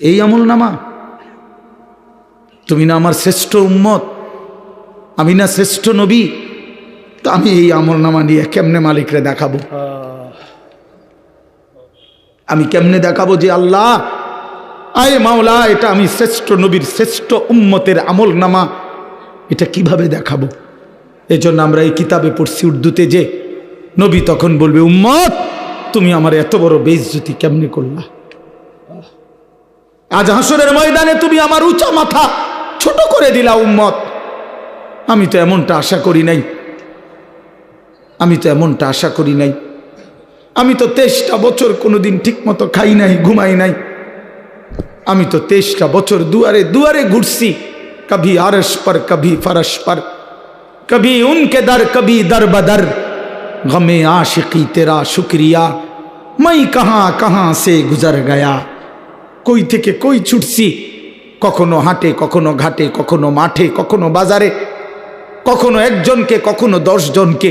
এই আমল নামা। তুমি না আমার শ্রেষ্ঠ উম্মত, আমি না শ্রেষ্ঠ নবী, তো আমি এই আমল নামা নিয়ে কেমনে মালিকরে দেখাবো? আমি কেমনে দেখাবো যে আল্লাহ, আয় মাওলা, এটা আমি শ্রেষ্ঠ নবীর শ্রেষ্ঠ উম্মতের আমল নামা, এটা কীভাবে দেখাবো? এজন্য আমরা এই কিতাবে পড়ছি উর্দুতে যে, নবী তখন বলবে, উম্মত, তুমি আমার এত বড় বেইজ্জতি কেমনে করলা? আজ হাসরের ময়দানে তুমি আমার উঁচা মাথা ছোট করে দিলা উম্মত আমি তো এমনটা আশা করি নাই আমি তো এমনটা আশা করি নাই আমি তো তেইশটা বছর কোনোদিন ঠিক মতো খাই নাই ঘুমাই নাই আমি তো তেইশটা বছর দুয়ারে দুয়ারে ঘুরছি কভি আরস পর কভি ফরস পর কভি উনকে দর কভি দর বদর গমে आशिकी तेरा शुक्रिया मैं कहाँ कहाँ से गुजर गया কই থেকে কই ছুটছি? কখনো হাটে, কখনো ঘাটে, কখনো মাঠে, কখনো বাজারে, কখনো একজনকে, কখনো দশজনকে।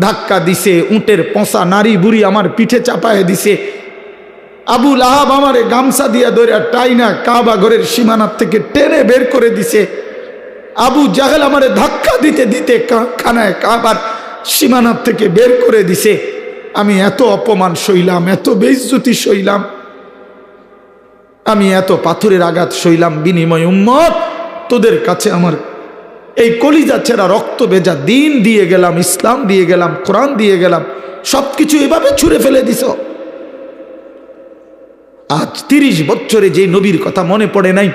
ধাক্কা দিছে, উটের পচা নারী বুড়ি আমার পিঠে চাপায় দিছে। আবু লাহাব আমারে গামছা দিয়া ধরে টাইনা কাবা ঘরের সীমানার থেকে টেনে বের করে দিছে। আবু জাহেল আমারে ধাক্কা দিতে দিতে খানায় কাবার সীমানার থেকে বের করে দিছে। আমি এত অপমান সইলাম, এত বেইজ্জতি সইলাম। আমি এত পাথরের আঘাত সইলাম বিনিময় উম্মত। তোদের কাছে আমার এই কলিজা ছেঁড়া রক্ত বেজা দিন দিয়ে গেলাম, ইসলাম দিয়ে গেলাম, কোরআন দিয়ে গেলাম সব কিছু এভাবে ছুঁড়ে ফেলে দিস আজ তিরিশ বছরে যে নবীর কথা মনে পড়ে নাই,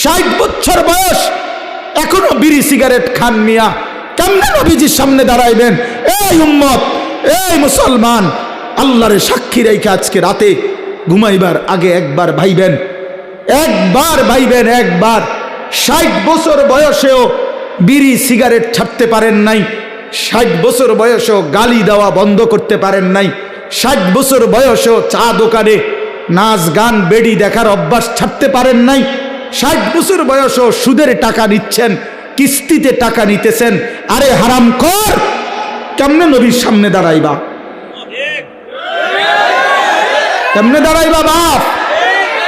ষাট বছর বয়স, এখনও বিড়ি সিগারেট খান মিয়া, কেমনে নবীজির সামনে দাঁড়াইবেন? এই উম্মত, এই মুসলমান, আল্লাহরে সাক্ষী রেখে আজকে রাতে ঘুমাইবার আগে একবার ভাইবেন একবার ভাইবেন, একবার। ষাট বছর বয়সেও বিড়ি সিগারেট ছাড়তে পারেন নাই, ষাট বছর বয়সেও গালি দেওয়া বন্ধ করতে পারেন নাই, ষাট বছর বয়সেও চা দোকানে নাচ গান, বেড়ি দেখার অভ্যাস ছাড়তে পারেন নাই, ষাট বছর বয়সেও সুদের টাকা নিচ্ছেন, কিস্তিতে টাকা নিতেছেন। আরে হারাম কর কেমনে নবীর সামনে দাঁড়াইবা? কেমনে দাঁড়াইবা বাপ?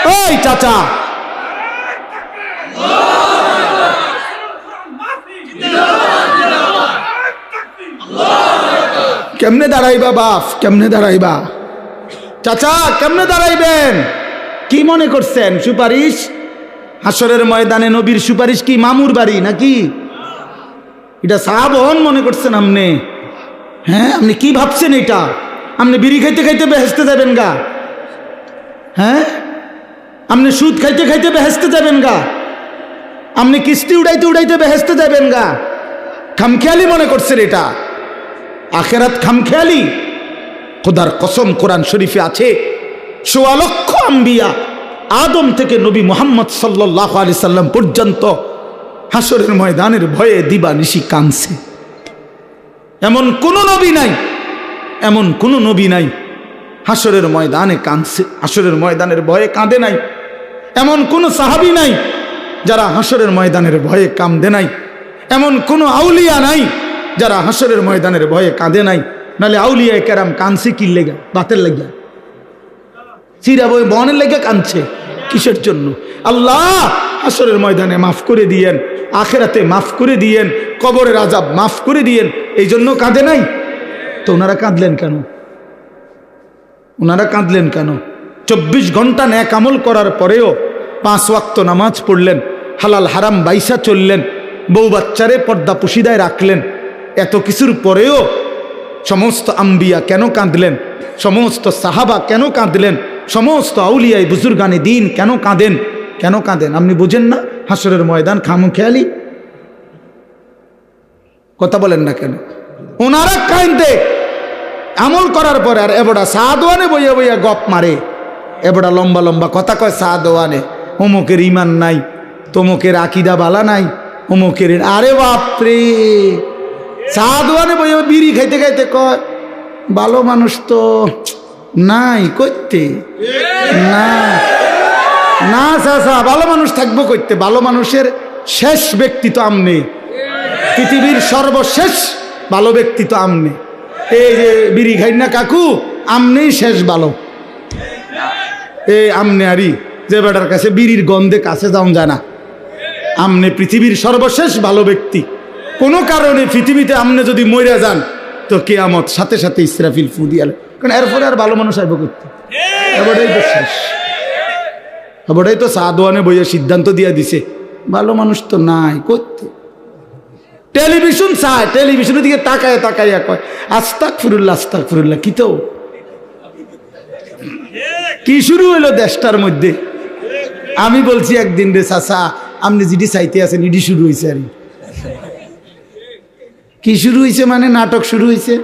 ওই চাচা। কেমনে দাঁড়াইবা বাপ? কেমনে দাঁড়াইবা? চাচা, কেমনে দাঁড়াইবেন? কি মনে করছেন, সুপারিশ? হাসরের ময়দানে নবীর সুপারিশ কি মামুর বাড়ি নাকি? এটা সাহাবন মনে করছেন আপনি হ্যাঁ আপনি কি ভাবছেন এটা? আপনি বিড়ি খাইতে খাইতে বেহেসতে যাবেন গা। হ্যাঁ? আপনি সুদ খাইতে খাইতে বেহেসতে যাবেন গা। আপনি কিস্তি উড়াইতে উড়াইতে বেহেসতে যাবেন গা। খামখেয়ালি মনে করছেন এটা। আখেরাত খামখেয়ালি। খোদার কসম কোরআন শরীফে আছে, সোয়া লক্ষ আম্বিয়া আদম থেকে নবী মোহাম্মদ সাল্লাহ আলি সাল্লাম পর্যন্ত হাসরের ময়দানের ভয়ে দিবা নিশি কানছে এমন কোনো নবী নাই, এমন কোনো নবী নাই হাসরের ময়দানে কাঁদছে। হাসরের ময়দানের ভয়ে কাঁদে নাই। এমন কোনো সাহাবি নাই যারা হাসরের ময়দানের ভয়ে কাঁদে নাই। এমন কোনো আউলিয়া নাই যারা হাসরের ময়দানের ভয়ে কাঁদে নাই। নালে আউলিয়া কেরাম কাঁদছে কি লেগা? বাতের লেগা। চিরা বই বনের লেগে কাঁদছে। কিসের জন্য? আল্লাহ হাসরের ময়দানে মাফ করে দিয়েন, আখেরাতে মাফ করে দিয়েন, কবরের আজাব মাফ করে দিয়েন এই জন্য কাঁদে নাই। তো ওনারা কাঁদলেন কেন? ওনারা কাঁদলেন কেন? চব্বিশ ঘণ্টা ন্যাক আমল করার পরেও পাঁচ ওয়াক্ত নামাজ পড়লেন, হালাল হারাম বাইসা চললেন, বউ বাচ্চারে পর্দা পুশিদায় রাখলেন। এত কিছুর পরেও সমস্ত আম্বিয়া কেন কাঁদলেন? সমস্ত সাহাবা কেন কাঁদলেন? সমস্ত আউলিয়াই বুজুর্গানে দিন কেন কাঁদেন? কেন কাঁদেন? আপনি বুঝেন না? হাসরের ময়দান খামু খেয়ালি কথা বলেন না কেন? ওনারা কাঁদে। আমল করার পরে আর এবড়া সাদওয়ানে বইয়া বইয়া গপ মারে। এবড়া লম্বা লম্বা কথা কয় সাদওয়ানে অমুকের ইমান নাই, তমুকের আকিদা বালা নাই অমুকের আরে বাপরে! সাদওয়ানে বইয়া বিড়ি খাইতে খাইতে কয়, ভালো মানুষ তো নাই করতে না না চাচা, ভালো মানুষ থাকব করতে ভালো মানুষের শেষ ব্যক্তি তো আমনে। পৃথিবীর সর্বশেষ ভালো ব্যক্তি তো আমনে। এই যে বিড়ি খাই না কাকু, আমনেই শেষ ভালো এই আমনে আরি যে বেটার কাছে বিড়ির গন্ধে কাছে যাওয়া যায় না। আমনে পৃথিবীর সর্বশেষ ভালো ব্যক্তি। কোনো কারণে পৃথিবীতে আমনে যদি মরে যান, তো কেয়ামত সাথে সাথে ইসরাফিল ফু দিয়াল কারণ এরপরে আর ভালো মানুষ আইব করতে এবারটাই তো শেষ। এবারটাই তো সাদওয়ানে বইয়ে সিদ্ধান্ত দিয়ে দিছে। ভালো মানুষ তো নাই করতে টেলিভিশন চায়, টেলিভিশনের দিকে তাকায় তাকাইয়া কয় আস্তাক ফুরুল্লা আস্তাক ফুরুল্লা কি তো? কি শুরু হইল দেশটার মধ্যে? আমি বলছি একদিন রে চাচা, আপনি যেটি চাইতে আছেন ইডি শুরু হয়েছে আর কি। শুরু হয়েছে মানে নাটক শুরু হয়েছে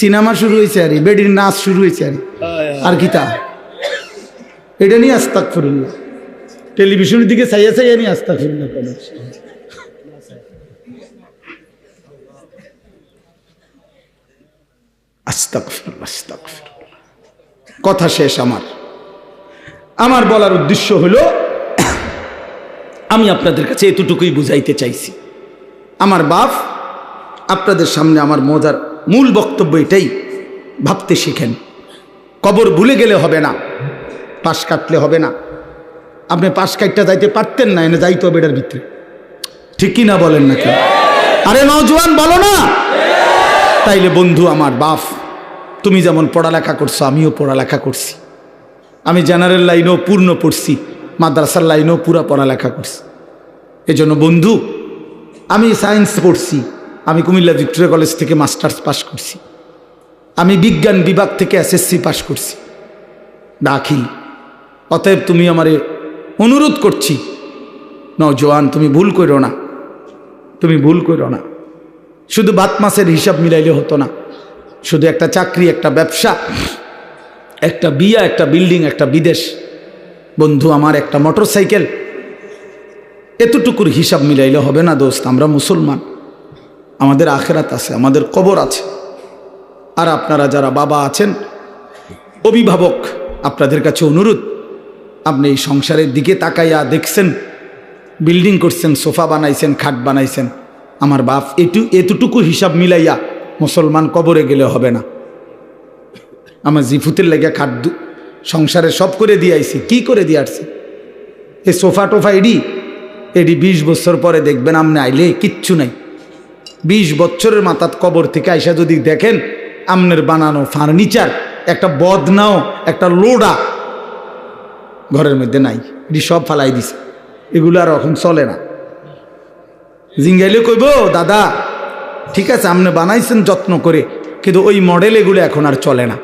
সিনেমা শুরু হয়েছে আর বেডির নাচ শুরু হয়েছে আর আর কি তা। এটা নিয়ে আস্তাক ফিরুল্লাহ টেলিভিশনের দিকে চাইয়া চাইয়া নিয়ে আস্তাক ফিরুল্লাহ আস্তাগফিরুল্লাহ। কথা শেষ আমার। আমার বলার উদ্দেশ্য হলো, আমি আপনাদের কাছে এতটুকুই বুঝাইতে চাইছি। আমার বাপ আপনাদের সামনে আমার মজার মূল বক্তব্য এটাই, ভাবতে শিখেন। কবর ভুলে গেলে হবে না, পাশ কাটলে হবে না। আপনি পাশ কাটটা যাইতে পারতেন না, এনে যাইতে হবে এটার ভিতরে। ঠিক কি না বলেন নাকি আরে নজওয়ান বলো না? তাইলে বন্ধু আমার বাপ। তুমি যেমন পড়ালেখা করছ, আমিও পড়ালেখা করছি। আমি জেনারেল লাইনেও পূর্ণ পড়ছি, মাদ্রাসার লাইনেও পুরা পড়ালেখা করছি। এজন্য বন্ধু, আমি সায়েন্স পড়ছি, আমি কুমিল্লা ভিক্টোরিয়া কলেজ থেকে মাস্টার্স পাস করছি। আমি বিজ্ঞান বিভাগ থেকে এসএসসি পাস করছি। দাখিল। অতএব তুমি আমারে অনুরোধ করছি নজওয়ান তুমি ভুল করো না। তুমি ভুল করো না। শুধু বাত মাসের হিসাব মিলাইলে হতো না। শুধু একটা চাকরি, একটা ব্যবসা, একটা বিয়া, একটা বিল্ডিং, একটা বিদেশ। বন্ধু, আমার একটা মোটর সাইকেল এতটুকুর হিসাব মিলাইলে হবে না দোস্ত, আমরা মুসলমান। আমাদের আখেরাত আছে, আমাদের কবর আছে। আর আপনারা যারা বাবা আছেন, অভিভাবক, আপনাদের কাছে অনুরোধ, আপনি এই সংসারের দিকে তাকাইয়া দেখছেন, বিল্ডিং করছেন, সোফা বানাইছেন, খাট বানাইছেন, আমার বাপ এটু এতটুকু হিসাব মিলাইয়া মুসলমান কবরে গেলে হবে না। আমার জিফুতের লেগে খাদ্য সংসারে সব করে দিয়ে আইছি। কি করে দিয়ে আসছি? এই সোফা টোফা এডি এডি বিশ বছর পরে দেখবেন আমনে আইলে কিচ্ছু নাই। বিশ বছরের মাথাত কবর থেকে আইসা যদি দেখেন, আমনের বানানো ফার্নিচার, একটা বদনাও, একটা লোডা ঘরের মধ্যে নাই। এটি সব ফালাই দিছে। এগুলো আর এখন চলে না। জিঙ্গাইলে কইব, দাদা ঠিক আছে আপনি বানাইছেন যত্ন করে, কিন্তু ওই মডেল এগুলো এখন আর চলে না।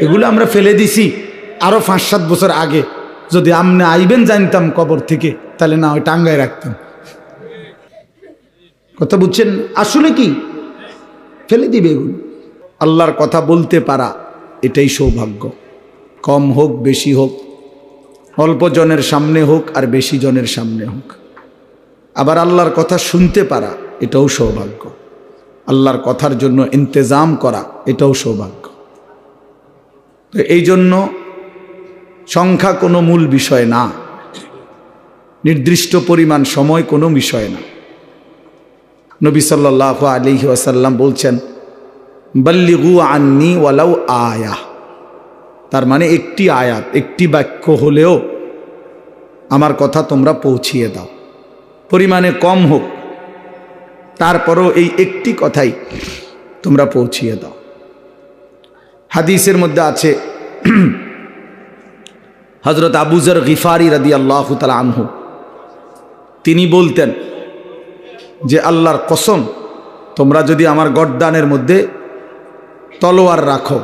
এগুলো আমরা ফেলে দিছি আরও পাঁচ সাত বছর আগে। যদি আপনি আইবেন জানতাম কবর থেকে, তাহলে না ওই টাঙ্গায় রাখতাম। কথা বুঝছেন? আসলে কি? ফেলে দিবে এগুলো। আল্লাহর কথা বলতে পারা, এটাই সৌভাগ্য। কম হোক, বেশি হোক, অল্প জনের সামনে হোক আর বেশি জনের সামনে হোক। আবার আল্লাহর কথা শুনতে পারা, এটাও সৌভাগ্য। আল্লাহর কথার জন্য ইন্তেজাম করা, এটাও সৌভাগ্য। তো এই জন্য সংখ্যা কোনো মূল বিষয় না, নির্দিষ্ট পরিমাণ সময় কোনো বিষয় না। নবী সাল্লাহ আলি ওয়াসাল্লাম বলছেন, বল্লিগু আন্নি ওয়ালাউ আয়া। তার মানে একটি আয়াত, একটি বাক্য হলেও আমার কথা তোমরা পৌঁছিয়ে দাও। পরিমাণে কম হোক তারপরও এই একটি কথাই তোমরা পৌঁছিয়ে দাও। হাদিসের মধ্যে আছে হজরত আবুজর গিফারি রাদি আল্লাহ তালা আনহু, তিনি বলতেন যে, আল্লাহর কসম, তোমরা যদি আমার গড্ডানের মধ্যে তলোয়ার রাখো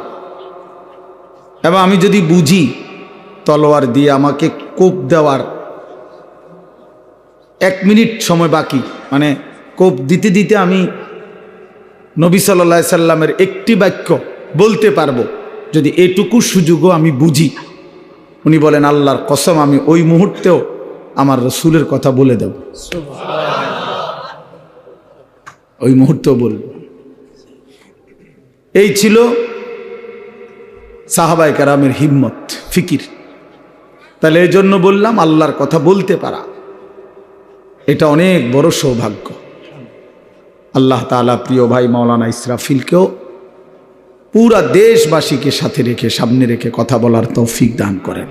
এবং আমি যদি বুঝি তলোয়ার দিয়ে আমাকে কোপ দেওয়ার এক মিনিট সময় বাকি মানে কোপ দিতে দিতে আমি নবী সাল্লা সাল্লামের একটি বাক্য বলতে পারব। যদি এটুকু সুযোগও আমি বুঝি, উনি বলেন, আল্লাহর কসম, আমি ওই মুহূর্তেও আমার রসুলের কথা বলে দেব। ওই মুহূর্তেও বলব। এই ছিল সাহাবাই কারামের হিম্মত, ফিকির। তাহলে এই জন্য বললাম, আল্লাহর কথা বলতে পারা, এটা অনেক বড় সৌভাগ্য। আল্লাহ তালা প্রিয় ভাই মাওলানা ইসরাফিলকেও পুরা দেশবাসীকে সাথে রেখে, সামনে রেখে কথা বলার তৌফিক দান করেন।